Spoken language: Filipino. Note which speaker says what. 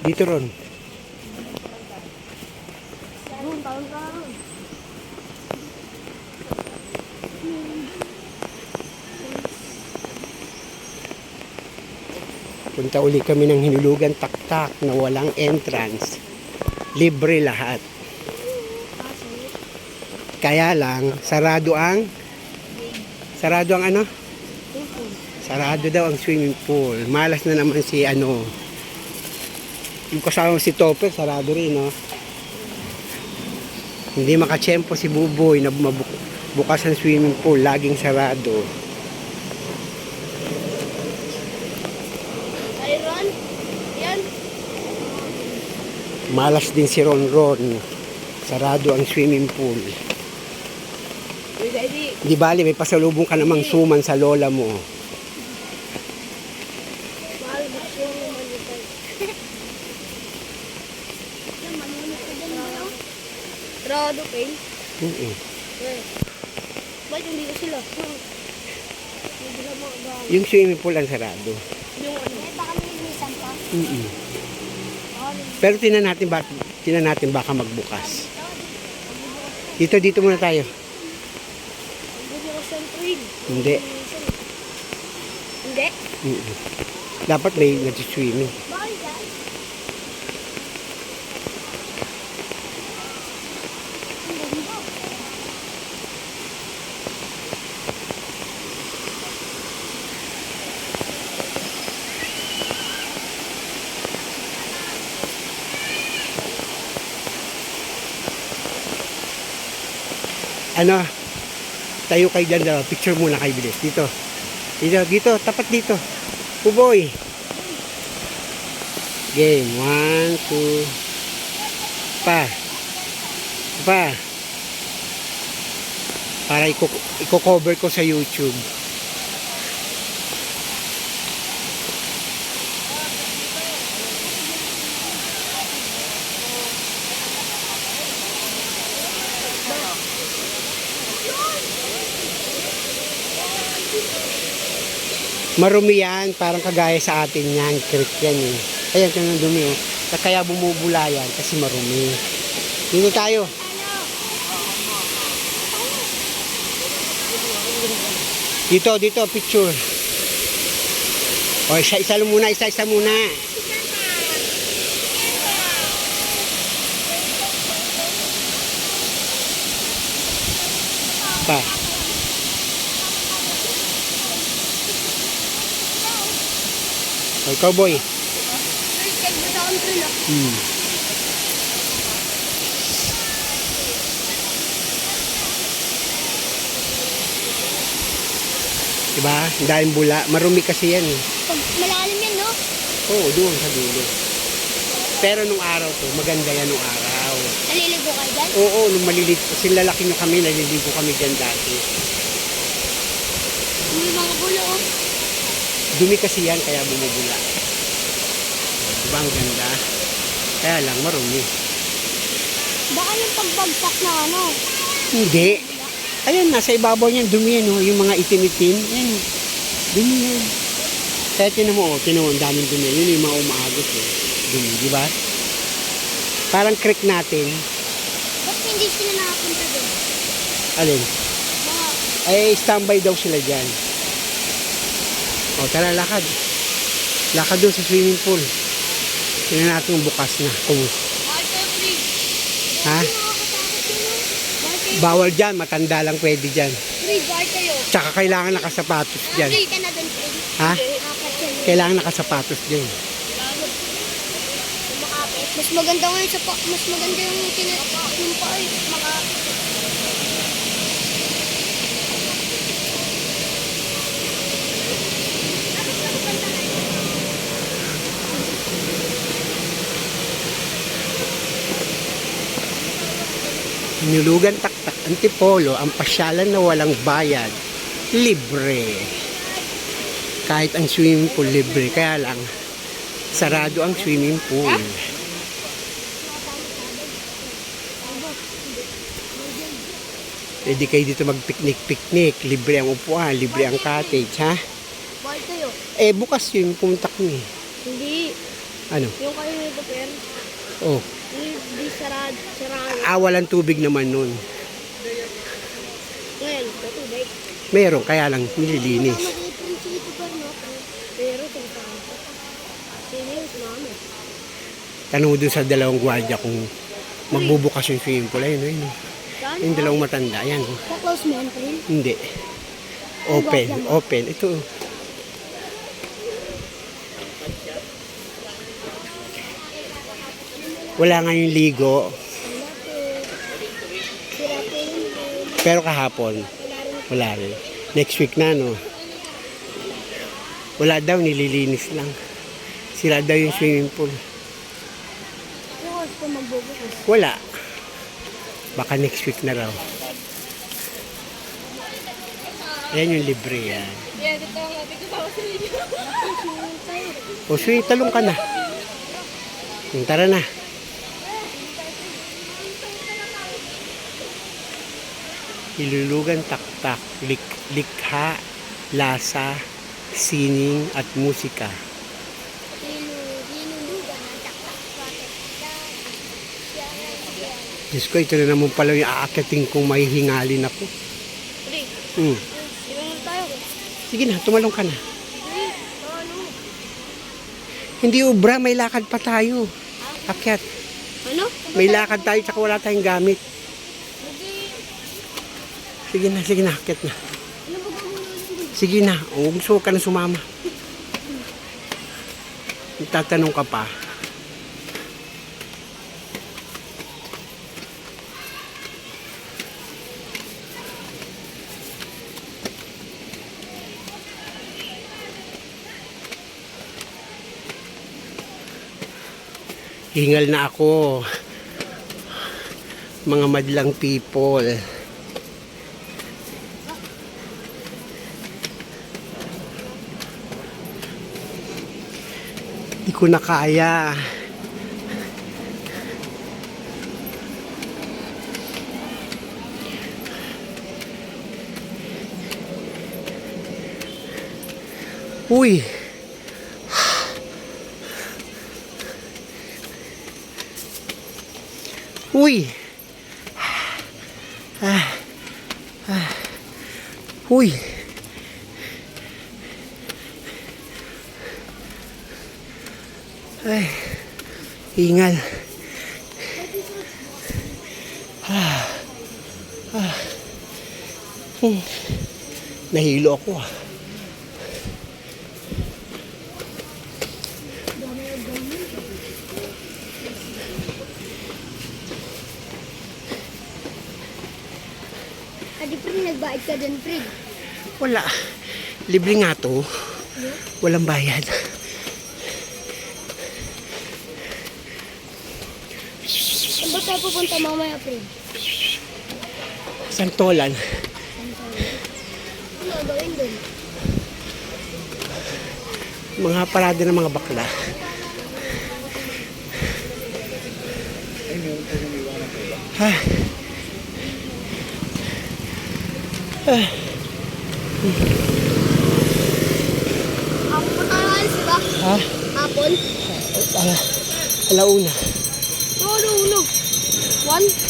Speaker 1: Dito ron. Punta uli kami ng hinulugan taktak na walang entrance. Libre lahat. Kaya lang, sarado ang sarado ang ano? Sarado daw ang swimming pool. Malas na naman si ano. Yung kasama si Topper, sarado rin, no? Hindi makachempo si Buboy na bukas ang swimming pool, laging sarado.
Speaker 2: Iron? Yan.
Speaker 1: Malas din si Ron Ron. Sarado ang swimming pool. Di bali, may pasalubong ka namang suman sa lola mo.
Speaker 2: Mahal mo siya yung manitay. Yan, manunod ka dyan, ano? Kane.
Speaker 1: Mm-mm.
Speaker 2: Eh. Ba't hindi ko sila? Hmm. Hindi na mga
Speaker 1: Yung swimming pool ang sarado.
Speaker 2: Yung ano? Eh, baka nilinisan pa.
Speaker 1: Mm-mm.
Speaker 2: Ah,
Speaker 1: Pero tinan natin, ba, tinan natin baka magbukas. Dito, dito muna tayo.
Speaker 2: Hindi ko sa train.
Speaker 1: Hindi.
Speaker 2: Hindi?
Speaker 1: Mm-mm. Dapat may nag-swimming.
Speaker 2: Bakit
Speaker 1: Ano? Tayo kayo dyan dalawa. Picture muna kayo bilis. Dito. Dito, dito. Tapat dito. Puboy. Game. One, two. Pa. Pa. Para iko-cover ko sa YouTube. Marumi yan, parang kagaya sa atin yan, creek yan eh. Ayan, ng dumi oh. Kaya bumubula yan kasi marumi. Dito tayo. Dito, dito, picture. O, isa, isa lang muna, isa, isa muna. Pa. O, cowboy. Hmm. Diba? Dahil bula. Marumi kasi yan. eh.
Speaker 2: Pag malalim yan, no?
Speaker 1: Oo, doon sa dulo. Pero nung araw to, maganda yan nung araw.
Speaker 2: Naliligo kayo dyan?
Speaker 1: Oo, nung maliliit, kasi lalaki nyo kami, naliligo kami dyan dati.
Speaker 2: Hindi mga bulo, oh.
Speaker 1: Dumi kasi yan, kaya bumubula. Diba ang ganda? Kaya lang, marumi.
Speaker 2: Baka yung pagbagsak na ano.
Speaker 1: Hindi. Ayan, nasa ibabaw niyan, dumi yan, oh, yung mga itim-itim. Yan, dumi yan. Kaya tinan mo, oh, tinan mo, ang daming dumi. Yun yung mga umaagos, eh. Dumi, di ba? Parang creek natin.
Speaker 2: Ba't hindi sila nakapunta doon?
Speaker 1: Alin? Ay, standby daw sila dyan. O, tara, lakad. Lakad doon sa swimming pool. Tingnan natin bukas na. Kung, ha? Bawal dyan, matanda lang pwede dyan. Tsaka kailangan nakasapatos dyan. Ha? Kailangan nakasapatos dyan.
Speaker 2: Mas maganda ngayon sa pa, mas maganda yung tina, yung pa ay
Speaker 1: Nulugan taktak antipolo ang pasyalan na walang bayad. Libre. Kahit ang swimming pool libre. Kaya lang, sarado ang swimming pool. Pwede kayo dito mag-picnic-picnic. Libre ang upuan, libre ang cottage, ha? Eh, bukas yun, pumunta kami.
Speaker 2: Hindi.
Speaker 1: Ano?
Speaker 2: Yung kayo nito, per.
Speaker 1: Oh,
Speaker 2: Hindi sarad, sarado.
Speaker 1: ah, walang tubig naman nun.
Speaker 2: Ngayon, natubig.
Speaker 1: Meron, kaya lang nililinis. Tanong dun sa dalawang gwardiya kung magbubukas yung swimming pool. Ayun, ayun. Yung dalawang matanda, ayan.
Speaker 2: Sa close mo, Antrin?
Speaker 1: Hindi. Open, open. Ito. Wala nga yung ligo, pero kahapon, wala rin. Next week na, no? Wala daw, nililinis lang. Sira daw yung swimming pool. Wala. Baka next week na raw. Ayan yung libre yan. O sige, talong ka na. Tara na. Ilulugan taktak, lik, likha, lasa, sining at musika. Diyos ko, ito na naman pala yung aakating kong mahihingalin ako.
Speaker 2: Pre, mo tayo.
Speaker 1: Sige na, tumalong ka na. Hindi ubra, may lakad pa tayo. Akyat,
Speaker 2: Ano?
Speaker 1: may lakad tayo tsaka wala tayong gamit. Sige na, sige na, akyat na. Sige na, o gusto ka na sumama. Tatanong ka pa. Hingal na ako. Mga madlang people. Hindi ko na kaya. Uy! Uy! Ah. Ah. Uy! Hingal. Ah, ah. Hmm. Nahilo ako ah.
Speaker 2: Adi, pre, nagbayad ka din, pre.
Speaker 1: Wala. Libre nga to. Walang bayad.
Speaker 2: Saan tayo pupunta mamaya, pre?
Speaker 1: Santolan.
Speaker 2: Ano gagawin doon?
Speaker 1: Mga parada ng mga bakla. Ah. Ah.
Speaker 2: Hapon pa tayo alis, di ba?
Speaker 1: Ha?
Speaker 2: Hapon?
Speaker 1: Ala, alauna.
Speaker 2: No, no, no. One?